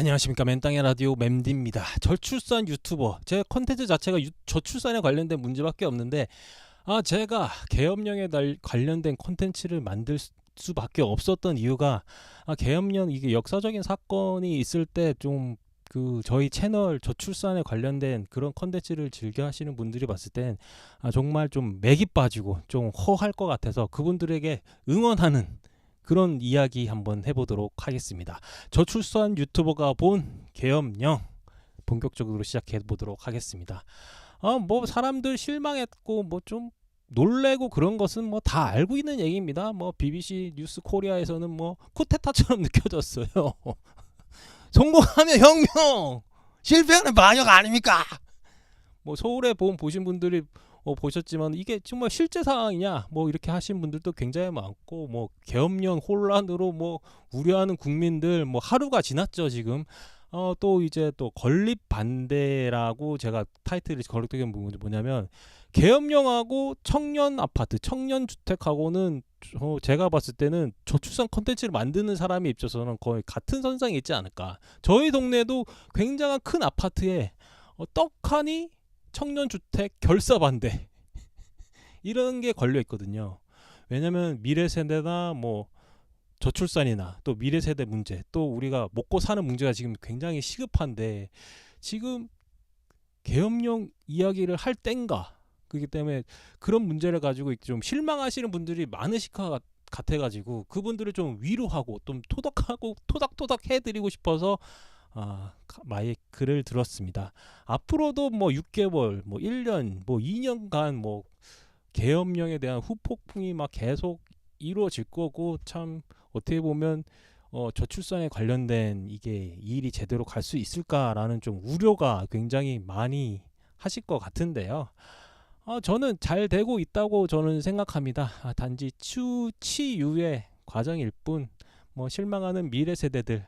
안녕하십니까 맨땅의 라디오 맴디입니다. 저출산 유튜버 제 컨텐츠 자체가 유, 저출산에 관련된 문제밖에 없는데 아 제가 계엄령에 달, 관련된 컨텐츠를 만들 수- 수밖에 없었던 이유가 아 계엄령 이게 역사적인 사건이 있을 때좀 그 저희 채널 저출산에 관련된 그런 컨텐츠를 즐겨 하시는 분들이 봤을 땐 아, 정말 좀 맥이 빠지고 좀 허할 것 같아서 그분들에게 응원하는 그런 이야기 한번 해보도록 하겠습니다. 저출산 유튜버가 본 계엄령 본격적으로 시작해 보도록 하겠습니다. 아, 뭐 사람들 실망했고 뭐 좀 놀래고 그런 것은 뭐 다 알고 있는 얘기입니다. 뭐 BBC 뉴스 코리아에서는 뭐 쿠데타처럼 느껴졌어요. 성공하면 혁명, 실패하면 반역 아닙니까? 뭐 서울의 보험 보신 분들이 어, 보셨지만 이게 정말 실제 상황이냐? 뭐 이렇게 하신 분들도 굉장히 많고 뭐 계엄령 혼란으로 뭐 우려하는 국민들 뭐 하루가 지났죠 지금. 어 또 이제 또 건립 반대라고 제가 타이틀을 걸었던 게 뭐- 뭐냐면 계엄령하고 청년 아파트 청년 주택하고는 저 제가 봤을 때는 저출산 컨텐츠를 만드는 사람의 입장에서는 거의 같은 선상에 있지 않을까. 저희 동네도 굉장한 큰 아파트에 어, 떡하니 청년 주택 결사 반대 이런 게 걸려 있거든요. 왜냐면 미래 세대나 뭐 저출산이나 또 미래 세대 문제 또 우리가 먹고 사는 문제가 지금 굉장히 시급한데 지금 계엄령 이야기를 할 땐가 그렇기 때문에 그런 문제를 가지고 좀 실망하시는 분들이 많으실 것 같아 가지고 그분들을 좀 위로하고 좀 토닥하고 토닥토닥 해드리고 싶어서 아, 마의 글을 들었습니다. 앞으로도 뭐 6개월, 뭐 1년, 뭐 2년간 뭐 계엄령에 대한 후폭풍이 막 계속 이루어질 거고 참 어떻게 보면 어, 저출산에 관련된 이게 이 일이 제대로 갈 수 있을까라는 좀 우려가 굉장히 많이 하실 것 같은데요. 어, 저는 잘 되고 있다고 저는 생각합니다. 아, 단지 추 치유의 과정일 뿐, 뭐 실망하는 미래 세대들,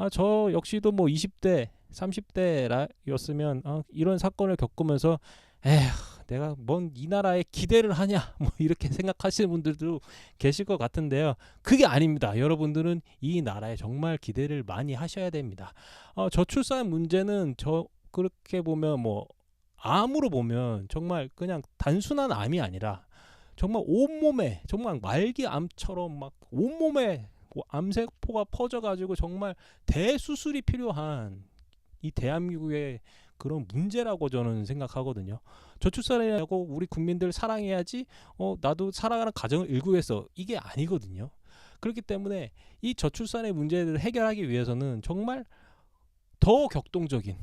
아, 저 역시도 뭐 20대, 30대였으면 어, 이런 사건을 겪으면서 에휴, 내가 뭔 이 나라에 기대를 하냐, 뭐 이렇게 생각하시는 분들도 계실 것 같은데요. 그게 아닙니다. 여러분들은 이 나라에 정말 기대를 많이 하셔야 됩니다. 어, 저출산 문제는 저 그렇게 보면 뭐 암으로 보면 정말 그냥 단순한 암이 아니라 정말 온몸에 정말 말기 암처럼 막 온몸에 뭐 암세포가 퍼져가지고 정말 대수술이 필요한 이 대한민국의 그런 문제라고 저는 생각하거든요. 저출산이라고 우리 국민들 사랑해야지. 어 나도 사랑하는 가정을 일구겠어. 이게 아니거든요. 그렇기 때문에 이 저출산의 문제를 해결하기 위해서는 정말 더 격동적인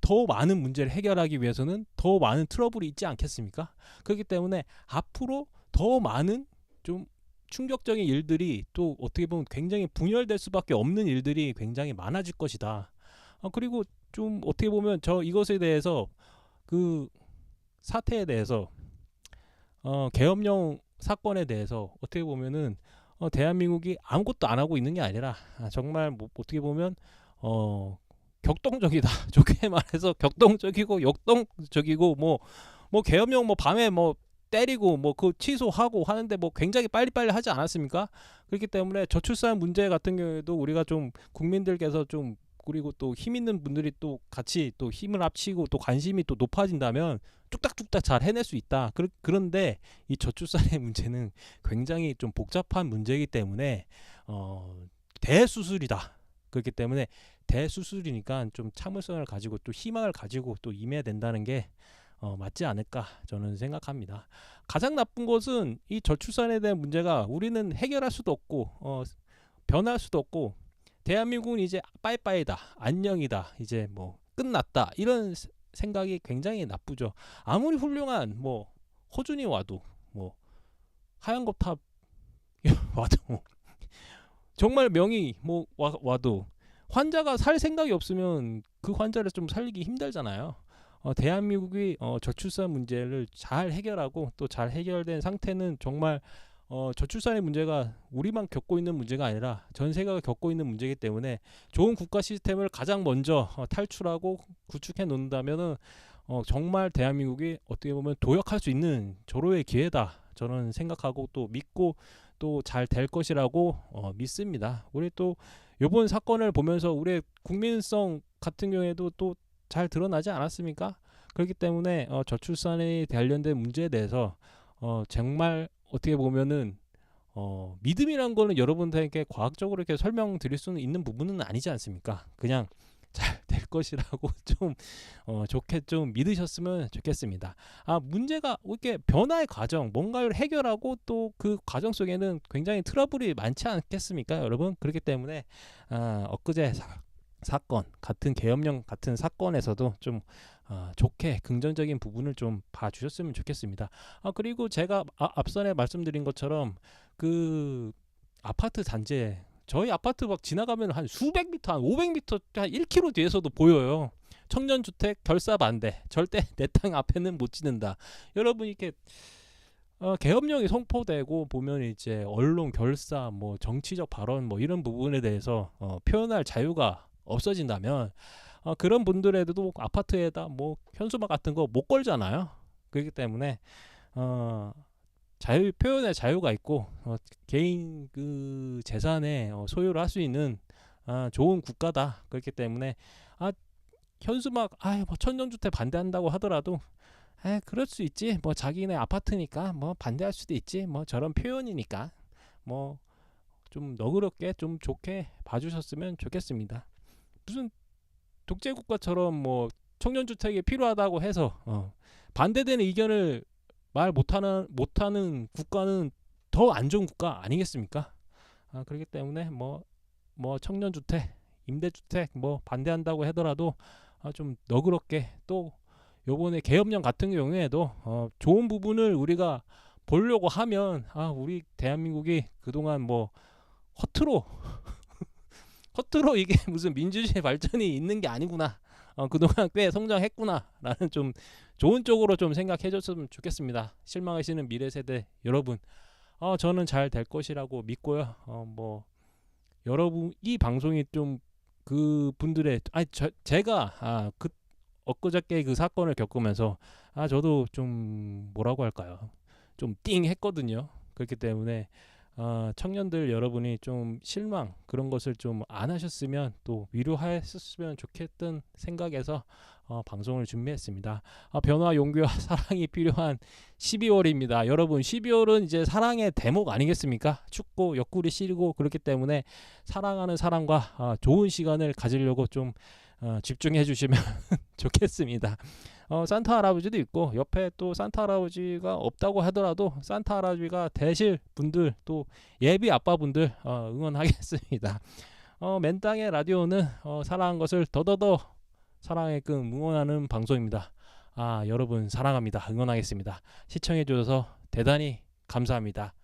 더 많은 문제를 해결하기 위해서는 더 많은 트러블이 있지 않겠습니까? 그렇기 때문에 앞으로 더 많은 좀 충격적인 일들이 또 어떻게 보면 굉장히 분열될 수밖에 없는 일들이 굉장히 많아질 것이다. 아, 그리고 좀 어떻게 보면 저 이것에 대해서 그 사태에 대해서 어, 계엄령 사건에 대해서 어떻게 보면은 어, 대한민국이 아무것도 안 하고 있는 게 아니라 아, 정말 뭐 어떻게 보면 어, 격동적이다. 좋게 말해서 격동적이고 역동적이고 뭐뭐 계엄령 뭐 밤에 뭐 때리고 뭐 그 취소하고 하는데 뭐 굉장히 빨리빨리 하지 않았습니까? 그렇기 때문에 저출산 문제 같은 경우에도 우리가 좀 국민들께서 좀 그리고 또 힘 있는 분들이 또 같이 또 힘을 합치고 또 관심이 또 높아진다면 뚝딱뚝딱 잘 해낼 수 있다. 그, 그런데 이 저출산의 문제는 굉장히 좀 복잡한 문제이기 때문에 어, 대수술이다. 그렇기 때문에 대수술이니까 좀 참을성을 가지고 또 희망을 가지고 또 임해야 된다는 게 어, 맞지 않을까 저는 생각합니다. 가장 나쁜 것은 이 저출산에 대한 문제가 우리는 해결할 수도 없고 어, 변할 수도 없고 대한민국은 이제 빠이빠이다 안녕이다 이제 뭐 끝났다 이런 세- 생각이 굉장히 나쁘죠. 아무리 훌륭한 뭐 허준이 와도 뭐 하얀 거탑 와도 정말 명의 뭐 와, 와도 환자가 살 생각이 없으면 그 환자를 좀 살리기 힘들잖아요. 어, 대한민국이 어, 저출산 문제를 잘 해결하고 또 잘 해결된 상태는 정말 어, 저출산의 문제가 우리만 겪고 있는 문제가 아니라 전 세계가 겪고 있는 문제이기 때문에 좋은 국가 시스템을 가장 먼저 어, 탈출하고 구축해 놓는다면은 어, 정말 대한민국이 어떻게 보면 도약할 수 있는 절호의 기회다. 저는 생각하고 또 믿고 또 잘 될 것이라고 어, 믿습니다. 우리 또 이번 사건을 보면서 우리의 국민성 같은 경우에도 또 잘 드러나지 않았습니까? 그렇기 때문에 어, 저출산에 관련된 문제에 대해서 어, 정말 어떻게 보면은 어, 믿음이란 거는 여러분들에게 과학적으로 이렇게 설명드릴 수는 있는 부분은 아니지 않습니까? 그냥 잘 될 것이라고 좀 어, 좋게 좀 믿으셨으면 좋겠습니다. 아 문제가 이렇게 변화의 과정, 뭔가를 해결하고 또 그 과정 속에는 굉장히 트러블이 많지 않겠습니까, 여러분? 그렇기 때문에 아, 엊그제 사, 사건 같은 계엄령 같은 사건에서도 좀 어, 좋게 긍정적인 부분을 좀 봐주셨으면 좋겠습니다. 아 그리고 제가 아, 앞선에 말씀드린 것처럼 그 아파트 단지에 저희 아파트 막 지나가면 한 수백 미터, 한 500미터, 한 1km 뒤에서도 보여요. 청년주택 결사 반대. 절대 내 땅 앞에는 못 짓는다. 여러분 이렇게 어, 계엄령이 선포되고 보면 이제 언론 결사, 뭐 정치적 발언, 뭐 이런 부분에 대해서 어, 표현할 자유가 없어진다면 어, 그런 분들에도 아파트에다 뭐 현수막 같은 거 못 걸잖아요. 그렇기 때문에 어, 자유 표현의 자유가 있고 어, 개인 그 재산에 어, 소유를 할 수 있는 아, 좋은 국가다. 그렇기 때문에 아 현수막 아뭐 천년주택 반대한다고 하더라도 에 그럴 수 있지. 뭐 자기네 아파트니까 뭐 반대할 수도 있지. 뭐 저런 표현이니까 뭐 좀 너그럽게 좀 좋게 봐주셨으면 좋겠습니다. 무슨 독재 국가처럼 뭐 청년 주택이 필요하다고 해서 어, 반대되는 의견을 말 못하는 못하는 국가는 더 안 좋은 국가 아니겠습니까? 아, 그렇기 때문에 뭐뭐 청년 주택, 임대 주택 뭐 반대한다고 하더라도 아, 좀 너그럽게 또 요번에 계엄령 같은 경우에도 어, 좋은 부분을 우리가 보려고 하면 아 우리 대한민국이 그동안 뭐 허투루 허투루 이게 무슨 민주주의 발전이 있는 게 아니구나. 어, 그동안 꽤 성장했구나라는 좀 좋은 쪽으로 좀 생각해 줬으면 좋겠습니다. 실망하시는 미래 세대 여러분, 어, 저는 잘 될 것이라고 믿고요. 어, 뭐 여러분 이 방송이 좀 그 분들의 아니 저, 제가 아, 그 엊그저께 그 사건을 겪으면서 아 저도 좀 뭐라고 할까요? 좀 띵 했거든요. 그렇기 때문에 어, 청년들 여러분이 좀 실망 그런 것을 좀 안 하셨으면 또 위로하셨으면 좋겠던 생각에서 어, 방송을 준비했습니다. 어, 변화, 용기와 사랑이 필요한 12월입니다. 여러분 12월은 이제 사랑의 대목 아니겠습니까? 춥고 옆구리 시리고 그렇기 때문에 사랑하는 사람과 어, 좋은 시간을 가지려고 좀 어, 집중해 주시면 좋겠습니다. 어, 산타 할아버지도 있고 옆에 또 산타 할아버지가 없다고 하더라도 산타 할아버지가 되실 분들 또 예비 아빠분들 어, 응원하겠습니다. 어, 맨땅의 라디오는 어, 사랑한 것을 더더더 사랑하게끔 응원하는 방송입니다. 아 여러분 사랑합니다. 응원하겠습니다. 시청해 주셔서 대단히 감사합니다.